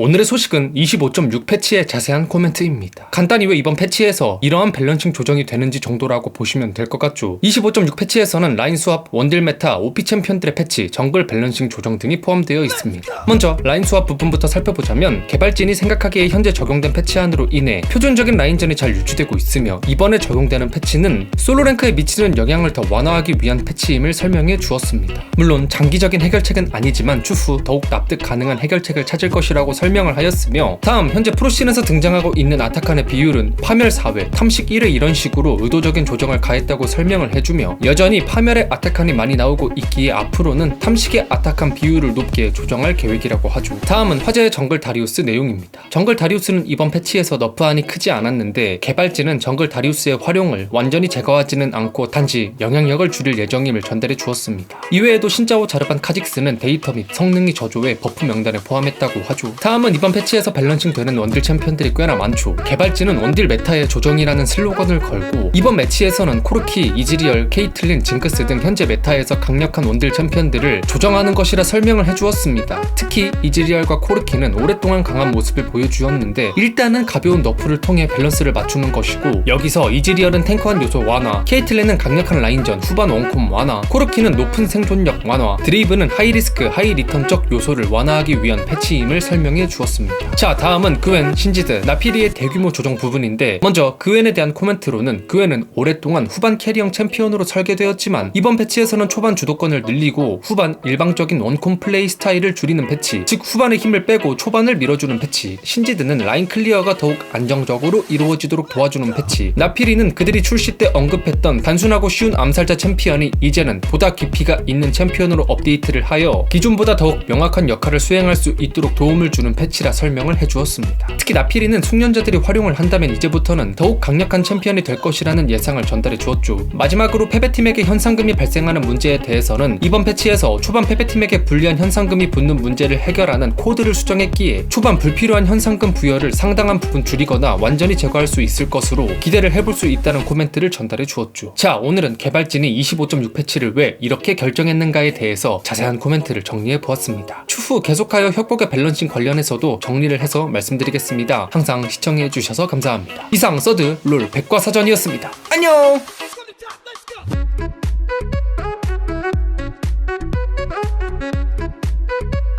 오늘의 소식은 25.6 패치의 자세한 코멘트입니다. 간단히 왜 이번 패치에서 이러한 밸런싱 조정이 되는지 정도라고 보시면 될 것 같죠. 25.6 패치에서는 라인 수합, 원딜 메타, OP 챔피언들의 패치, 정글 밸런싱 조정 등이 포함되어 있습니다. 먼저 라인 수합 부분부터 살펴보자면 개발진이 생각하기에 현재 적용된 패치안으로 인해 표준적인 라인전이 잘 유지되고 있으며 이번에 적용되는 패치는 솔로 랭크에 미치는 영향을 더 완화하기 위한 패치임을 설명해 주었습니다. 물론 장기적인 해결책은 아니지만 추후 더욱 납득 가능한 해결책을 찾을 것이라고 설명 을 하였으며 다음 현재 프로씬에서 등장하고 있는 아타칸의 비율은 파멸 4회, 탐식 1회 이런 식으로 의도적인 조정을 가했다고 설명을 해주며 여전히 파멸의 아타칸이 많이 나오고 있기에 앞으로는 탐식의 아타칸 비율을 높게 조정할 계획이라고 하죠. 다음은 화제의 정글 다리우스 내용입니다. 정글 다리우스는 이번 패치에서 너프안이 크지 않았는데 개발진은 정글 다리우스의 활용을 완전히 제거하지는 않고 단지 영향력을 줄일 예정임을 전달해 주었습니다. 이외에도 신짜오 자르반 카직스는 데이터 및 성능이 저조해 버프 명단에 포함했다고 하죠. 다음 은 이번 패치에서 밸런싱 되는 원딜 챔피언들이 꽤나 많죠. 개발진은 원딜 메타의 조정이라는 슬로건을 걸고 이번 매치에서는 코르키, 이즈리얼, 케이틀린, 징크스 등 현재 메타에서 강력한 원딜 챔피언들을 조정하는 것이라 설명을 해주었습니다. 특히 이즈리얼과 코르키는 오랫동안 강한 모습을 보여주었는데 일단은 가벼운 너프를 통해 밸런스를 맞추는 것이고 여기서 이즈리얼은 탱커한 요소 완화, 케이틀린은 강력한 라인전, 후반 원콤 완화, 코르키는 높은 생존력 완화, 드레이브는 하이리스크, 하이리턴적 요소를 완화하기 위한 패치임을 설명해 주었습니다. 자 다음은 그웬, 신지드, 나피리의 대규모 조정 부분인데 먼저 그웬에 대한 코멘트로는 그웬은 오랫동안 후반 캐리형 챔피언으로 설계되었지만 이번 패치에서는 초반 주도권을 늘리고 후반 일방적인 원콤 플레이 스타일을 줄이는 패치 즉 후반의 힘을 빼고 초반을 밀어주는 패치. 신지드는 라인 클리어가 더욱 안정적으로 이루어지도록 도와주는 패치. 나피리는 그들이 출시 때 언급했던 단순하고 쉬운 암살자 챔피언이 이제는 보다 깊이가 있는 챔피언으로 업데이트를 하여 기존보다 더욱 명확한 역할을 수행할 수 있도록 도움을 주는 패치라 설명을 해주었습니다. 특히 나피리는 숙련자들이 활용을 한다면 이제부터는 더욱 강력한 챔피언이 될 것이라는 예상을 전달해 주었죠. 마지막으로 패배팀에게 현상금이 발생하는 문제에 대해서는 이번 패치에서 초반 패배팀에게 불리한 현상금이 붙는 문제를 해결하는 코드를 수정했기에 초반 불필요한 현상금 부여를 상당한 부분 줄이거나 완전히 제거할 수 있을 것으로 기대를 해볼 수 있다는 코멘트를 전달해 주었죠. 자, 오늘은 개발진이 25.6 패치를 왜 이렇게 결정했는가에 대해서 자세한 코멘트를 정리해 보았습니다. 추후 계속하여 협곡의 밸런싱 관련 해서도 정리를 해서 말씀드리겠습니다. 항상 시청해 주셔서 감사합니다. 이상 서드 롤 백과사전이었습니다. 안녕!